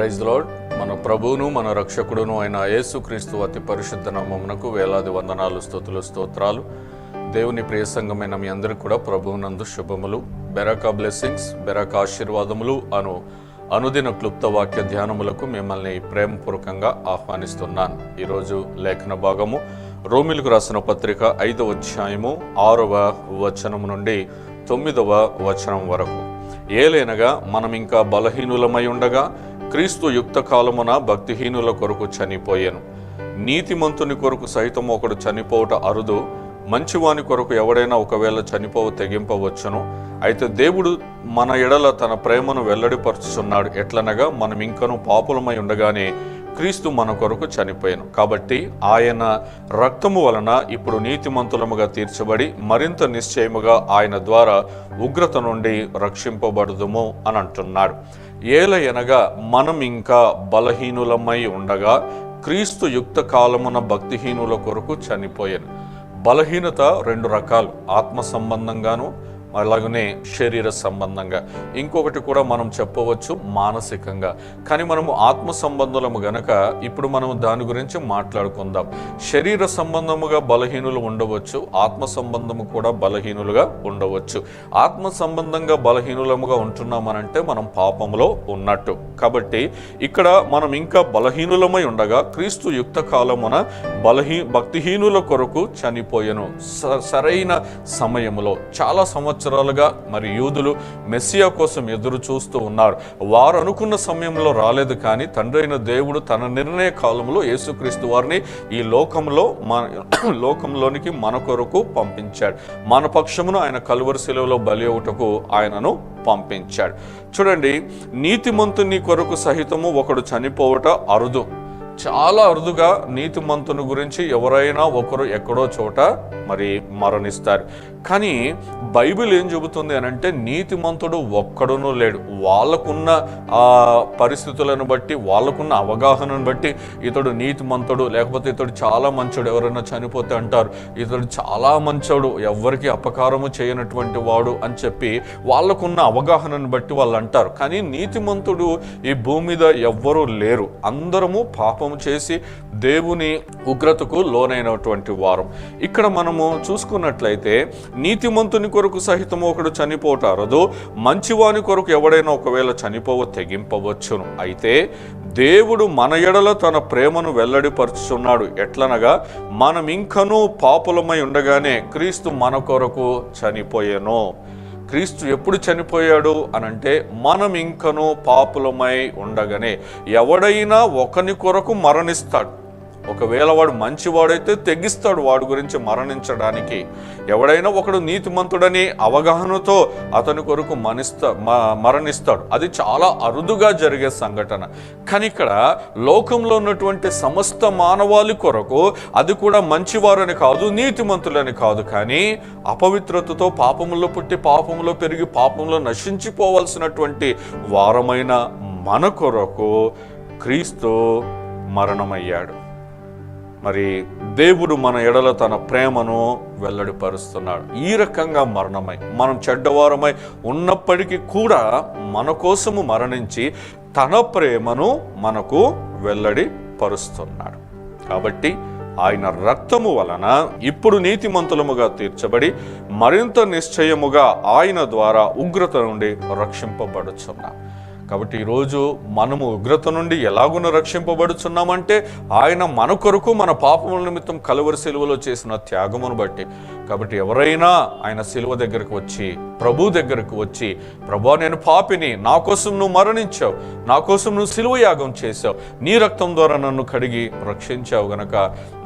Praise lord. మన ప్రభువును మన రక్షకుడును అయిన యేసుక్రీస్తు అతి పరిశుద్ధ నామమునకు వేలాది వందనాలు స్థుతులు స్తోత్రాలు. దేవుని ప్రియ సంఘమైన మీ అందరికీ కూడా ప్రభువునందు శుభములు. బెరాకా బ్లెస్సింగ్స్ బెరాకా ఆశీర్వాదములు అను అనుదిన క్లుప్త వాక్య ధ్యానములకు మిమ్మల్ని ప్రేమపూర్వకంగా ఆహ్వానిస్తున్నాను. ఈరోజు లేఖన భాగము రోమిలకు రాసిన పత్రిక ఐదవ అధ్యాయము ఆరవ వచనము నుండి తొమ్మిదవ వచనం వరకు. ఏలైనగా మనం ఇంకా బలహీనులమై ఉండగా క్రీస్తు యుక్త కాలమున భక్తిహీనుల కొరకు చనిపోయాను. నీతిమంతుని కొరకు సైతం ఒకడు చనిపోవట అరుదు. మంచివాని కొరకు ఎవడైనా ఒకవేళ చనిపోవ తెగింపవచ్చును. అయితే దేవుడు మన ఎడల తన ప్రేమను వెల్లడిపరుచుచున్నాడు. ఎట్లనగా మనం ఇంకను పాపులమై ఉండగానే క్రీస్తు మన కొరకు చనిపోయాను. కాబట్టి ఆయన రక్తము వలన ఇప్పుడు నీతిమంతులముగా తీర్చబడి మరింత నిశ్చయముగా ఆయన ద్వారా ఉగ్రత నుండి రక్షింపబడదుము అని అంటున్నాడు. ఏలయనగా మనం ఇంకా బలహీనులమై ఉండగా క్రీస్తు యుక్త కాలమున భక్తిహీనుల కొరకు చనిపోయాను. బలహీనత రెండు రకాలు. ఆత్మ సంబంధంగాను అలాగనే శరీర సంబంధంగా. ఇంకొకటి కూడా మనం చెప్పవచ్చు మానసికంగా. కానీ మనము ఆత్మ సంబంధులము గనక ఇప్పుడు మనం దాని గురించి మాట్లాడుకుందాం. శరీర సంబంధముగా బలహీనులు ఉండవచ్చు ఆత్మ సంబంధము కూడా బలహీనులుగా ఉండవచ్చు. ఆత్మ సంబంధంగా బలహీనులముగా ఉంటున్నామనంటే మనం పాపంలో ఉన్నట్టు. కాబట్టి ఇక్కడ మనం ఇంకా బలహీనులమై ఉండగా క్రీస్తు యుక్త కాలమున బలహీ భక్తిహీనుల కొరకు చనిపోయెను. స- సరైన సమయములో చాలా సంవత్సరం సంవత్సరాలుగా మరి యూదులు మెస్సియా కోసం ఎదురు చూస్తూ ఉన్నారు. వారు అనుకున్న సమయంలో రాలేదు కానీ తండ్రి అయిన దేవుడు తన నిర్ణయ కాలంలో యేసుక్రీస్తు వారిని ఈ లోకంలో మన లోకంలోనికి మన కొరకు పంపించాడు. మన పక్షమును ఆయన కలువరి సెలవులో బలి అవుటకు ఆయనను పంపించాడు. చూడండి నీతిమంతుని కొరకు సహితము ఒకడు చనిపోవట అరుదు. చాలా అరుదుగా నీతిమంతుని గురించి ఎవరైనా ఒకరు ఎక్కడో చోట మరి మరణిస్తారు. కానీ బైబిల్ ఏం చెబుతుంది అని అంటే నీతిమంతుడు ఒక్కడునూ లేడు. వాళ్ళకున్న ఆ పరిస్థితులను బట్టి వాళ్ళకున్న అవగాహనను బట్టి ఇతడు నీతిమంతుడు లేకపోతే ఇతడు చాలా మంచోడు. ఎవరైనా చనిపోతే అంటారు ఇతడు చాలా మంచోడు ఎవ్వరికి అపకారము చేయనటువంటి వాడు అని చెప్పి వాళ్ళకున్న అవగాహనను బట్టి వాళ్ళు అంటారు. కానీ నీతిమంతుడు ఈ భూమి మీద ఎవ్వరూ లేరు. అందరము పాపము చేసి దేవుని ఉగ్రతకు లోనైనటువంటి వారం. ఇక్కడ మనము చూసుకున్నట్లయితే నీతిమంతుని కొరకు సహితము ఒకడు చనిపోతారదు మంచివాని కొరకు ఎవడైనా ఒకవేళ చనిపోవ తెగింపవచ్చును. అయితే దేవుడు మన ఎడల తన ప్రేమను వెల్లడిపరుచున్నాడు ఎట్లనగా మనం ఇంకనూ పాపులమై ఉండగానే క్రీస్తు మన కొరకు చనిపోయాను. క్రీస్తు ఎప్పుడు చనిపోయాడు అనంటే మనం ఇంకనూ పాపులమై ఉండగానే ఎవడైనా ఒకని కొరకు మరణిస్తాడు. ఒకవేళ వాడు మంచివాడైతే తెగిస్తాడు వాడి గురించి మరణించడానికి. ఎవడైనా ఒకడు నీతిమంతుడని అవగాహనతో అతని కొరకు మనిస్తా మరణిస్తాడు. అది చాలా అరుదుగా జరిగే సంఘటన. కానీ ఇక్కడ లోకంలో ఉన్నటువంటి సమస్త మానవాళి కొరకు అది కూడా మంచివారని కాదు నీతిమంతులని కాదు. కానీ అపవిత్రతతో పాపములో పుట్టి పాపములో పెరిగి పాపంలో నశించిపోవలసినటువంటి వారమైన మన కొరకు క్రీస్తు మరణమయ్యాడు. మరి దేవుడు మన ఎడల తన ప్రేమను వెల్లడిపరుస్తున్నాడు. ఈ రకంగా మరణమై మనం చెడ్డవారమై ఉన్నప్పటికీ కూడా మన కోసము మరణించి తన ప్రేమను మనకు వెల్లడిపరుస్తున్నాడు. కాబట్టి ఆయన రక్తము వలన ఇప్పుడు నీతిమంతులముగా తీర్చబడి మరింత నిశ్చయముగా ఆయన ద్వారా ఉగ్రత నుండి రక్షింపబడుచున్నాం కాబట్టి ఈరోజు మనము ఉగ్రత నుండి ఎలాగున రక్షింపబడుచున్నామంటే ఆయన మన కొరకు మన పాపముల నిమిత్తం కలువరి సెలువలో చేసిన త్యాగమును బట్టి. కాబట్టి ఎవరైనా ఆయన సిలువ దగ్గరకు వచ్చి ప్రభు దగ్గరకు వచ్చి ప్రభా నేను పాపిని నా కోసం నువ్వు మరణించావు నా కోసం నువ్వు సిలువ యాగం చేశావు నీ రక్తం ద్వారా నన్ను కడిగి రక్షించావు గనక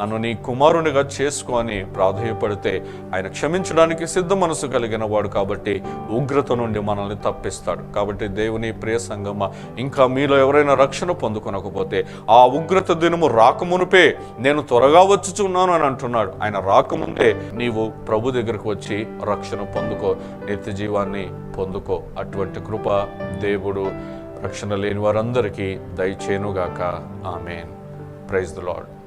నన్ను నీ కుమారునిగా చేసుకొని ప్రాధాయపడితే ఆయన క్షమించడానికి సిద్ధ మనసు కలిగిన వాడు కాబట్టి ఉగ్రత నుండి మనల్ని తప్పిస్తాడు. కాబట్టి దేవుని ప్రియ సంగమ ఇంకా మీలో ఎవరైనా రక్షణ పొందుకొనకపోతే ఆ ఉగ్రత దినము రాకమునుపే నేను త్వరగా వచ్చుచున్నాను అని అంటున్నాడు. ఆయన రాకముందే నీవు ప్రభు దగ్గరకు వచ్చి రక్షణ పొందుకో నిత్య జీవాన్ని పొందుకో. అటువంటి కృప దేవుడు రక్షణ లేని వారందరికీ దయచేనుగాక ఆమెన్. Praise the lord